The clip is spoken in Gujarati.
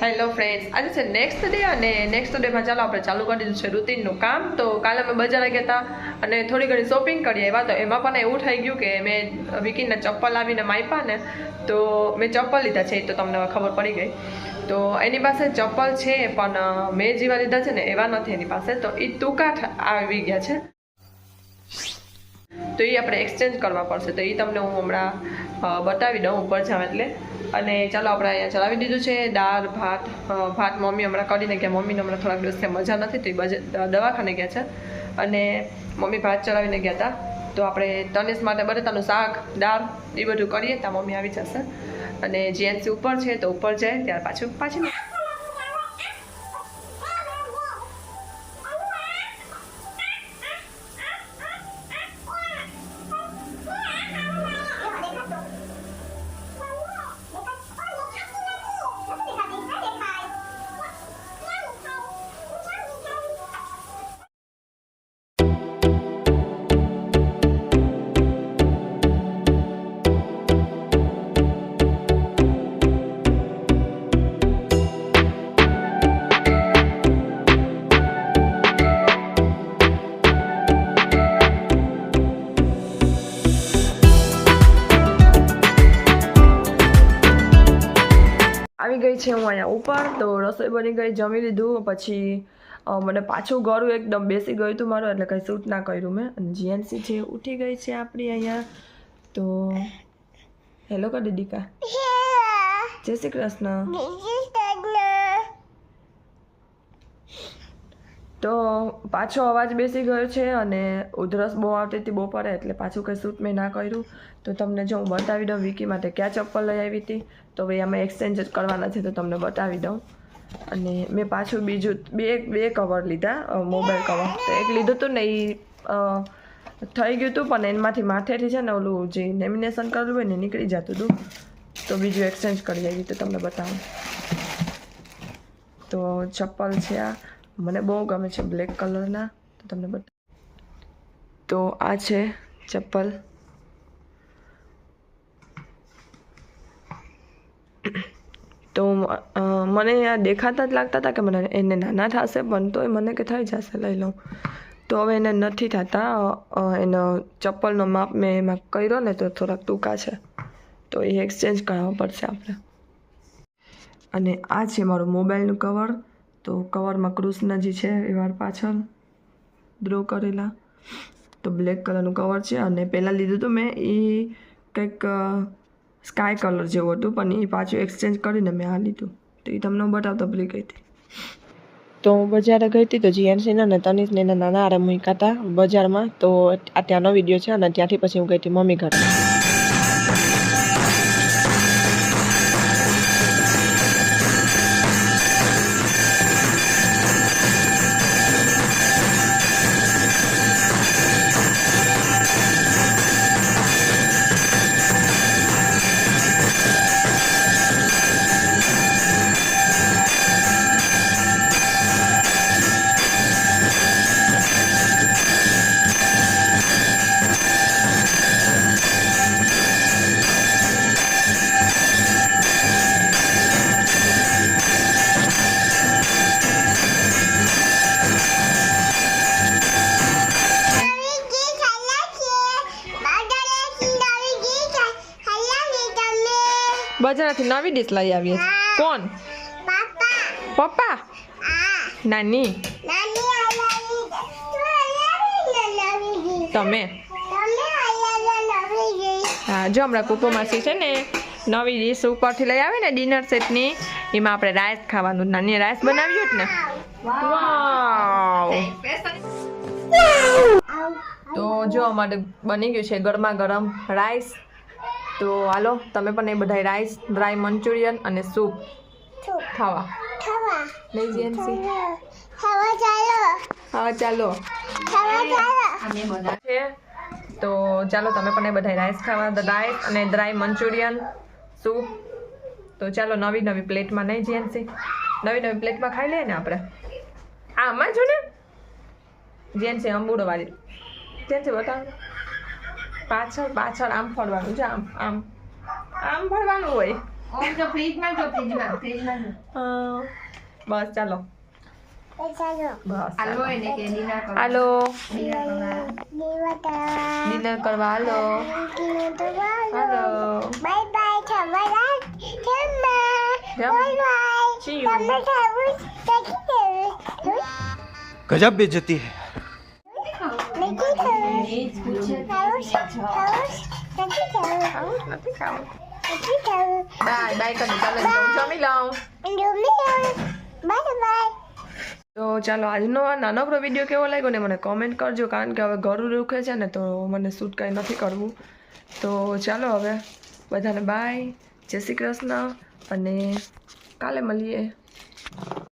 હેલો ફ્રેન્ડ્સ આજે છે નેક્સ્ટ ડે અને નેક્સ્ટ ડેમાં ચાલો આપણે ચાલુ કરી દીધું છે રૂટીનનું કામ. તો કાલે અમે બજારે ગયા હતા અને થોડી ઘણી શોપિંગ કરી આવ્યા તો એમાં પણ એવું થઈ ગયું કે મેં વિકીનના ચપ્પલ આવીને માપ્યા ને, તો મેં ચપ્પલ લીધા છે, એ તો તમને ખબર પડી ગઈ. તો એની પાસે ચપ્પલ છે, પણ મેં જેવા લીધા છે ને એવા નથી એની પાસે. તો એ તુકાઠ આવી ગયા છે. તો એ આપણે એક્સચેન્જ કરવા પડશે. તો એ તમને હું હમણાં બતાવી દઉં ઉપર જાઉં એટલે. અને ચાલો આપણે અહીંયા ચલાવી દીધું છે. દાળ, ભાત ભાત મમ્મી હમણાં કરીને ગયા. મમ્મીને હમણાં થોડાક દિવસથી મજા નથી તો એ દવાખાને ગયા છે. અને મમ્મી ભાત ચલાવીને ગયા હતા તો આપણે તનેશ માટે બટેટાનું શાક, દાળ, એ બધું કરીએ. ત્યાં મમ્મી આવી જશે. અને જીએનસી ઉપર છે તો ઉપર જાય. ત્યાર પાછું પાછી આવી ગઈ છે હું અહીંયા ઉપર તો રસોઈ બની ગઈ જમી લીધું પછી મને પાછું ગળું એકદમ બેસી ગયું હતું મારું એટલે કંઈ શૂટ ના કર્યું મેં. અને જીએનસી છે ઉઠી ગઈ છે આપણી અહીંયા તો હેલો કર દીદીકા? જય શ્રી કૃષ્ણ. તો પાછો અવાજ બેસી ગયો છે અને ઉધરસ બહુ આવતી હતી બપોરે એટલે પાછું કંઈ શૂટ મેં ના કર્યું. તો તમને જો હું બતાવી દઉં વિકી માટે ક્યાં ચપ્પલ લઈ આવી હતી. તો ભાઈ અમે એક્સચેન્જ જ કરવાના છે તો તમને બતાવી દઉં. અને મેં પાછું બીજું બે બે કવર લીધા મોબાઈલ કવર તો એક લીધું હતું ને એ થઈ ગયું હતું પણ એમાંથી માથેથી છે ને ઓલું જે લેમિનેશન કરેલું હોય ને નીકળી જતું હતું તો બીજું એક્સચેન્જ કરી આવી તો તમને બતાવું. તો ચપ્પલ છે આ. મને બહુ ગમે છે બ્લેક કલરના તો તમને બતા તો આ છે ચપ્પલ. તો મને આ દેખાતા જ લાગતા હતા કે મને એને નાના થશે, પણ તોય મને કે થઈ જશે, લઈ લઉં. તો હવે એને નથી થતા. એનો ચપ્પલનો માપ મેં એમાં કર્યો ને તો થોડાક ટૂંકા છે. તો એ એક્સચેન્જ કરાવવો પડશે આપણે. અને આ છે મારું મોબાઈલનું કવર તો કવરમાં કૃષ્ણજી છે એ વાર પાછળ. ડ્રો કરેલા. તો બ્લેક કલરનું કવર છે અને પહેલાં લીધું હતું મેં એ કંઈક સ્કાય કલર જેવું હતું, પણ એ પાછું એક્સચેન્જ કરીને મેં આ લીધું. તો એ તમને બતાવતો ભૂલી ગઈ હતી. તો હું બજારે ગઈ હતી તો જીએનસીના ને તનિષને નાના આરે મૂક્યા બજારમાં. તો આ ત્યાંનો વીડિયો છે અને ત્યાંથી પછી હું ગઈ હતી મમ્મી ઘરે. બજારથી નવી ડીશ લઈ આવીએ. કોણ? પપ્પા? નાની? તમે? હા, જો હમણાં કુકુ માસી છે ને, નવી ડીશ ઉપરથી લઈ આવે ને ડિનર સેટની એમાં આપણે રાઈસ ખાવાનું, નાની રાઈસ બનાવ્યું જ ને. તો જો, અમારે બની ગયું છે ગરમા ગરમ રાઈસ તો હાલો તમે પણ એ બધા રાઈસ ડ્રાય મંચુરિયન અને સૂપ ખાવા. લઈ જીએનસી હા ચાલો. છે. તો ચાલો તમે પણ એ બધા રાઈસ ખાવા. રાઈસ અને ડ્રાય મંચુરિયન સૂપ તો ચાલો નવી નવી પ્લેટમાં નહીં જીએનસી નવી નવી પ્લેટમાં ખાઈ લઈએ ને આપણે? આમાં જો ને? જેન્સી અંબુડો વાળી. જેન્સી બતાવ. પાછળ પાછળ આમ ફરવાનું છે આમ આમ આમ ફરવાનું હોય. બસ ચાલો. હાલો ડિનર કરવા હાલો. હાલો. Bye Tamaran. Tama. Yum. Bye Tawus. Tawus. Taki Tawus. ખાવું નથી ખાવું Taki Tawus. બાય બાય કરી ચાલો જમી લઉં Yummy Tawus. Bye bye. તો ચાલો આજનો આ નાનકડો વીડિયો કેવો લાગ્યો ને મને કોમેન્ટ કરજો, કારણ કે હવે ઘર રૂખે છે ને તો મને શૂટ કાંઈ નથી કરવું તો ચાલો હવે બધાને બાય જય શ્રી કૃષ્ણ અને કાલે મળીએ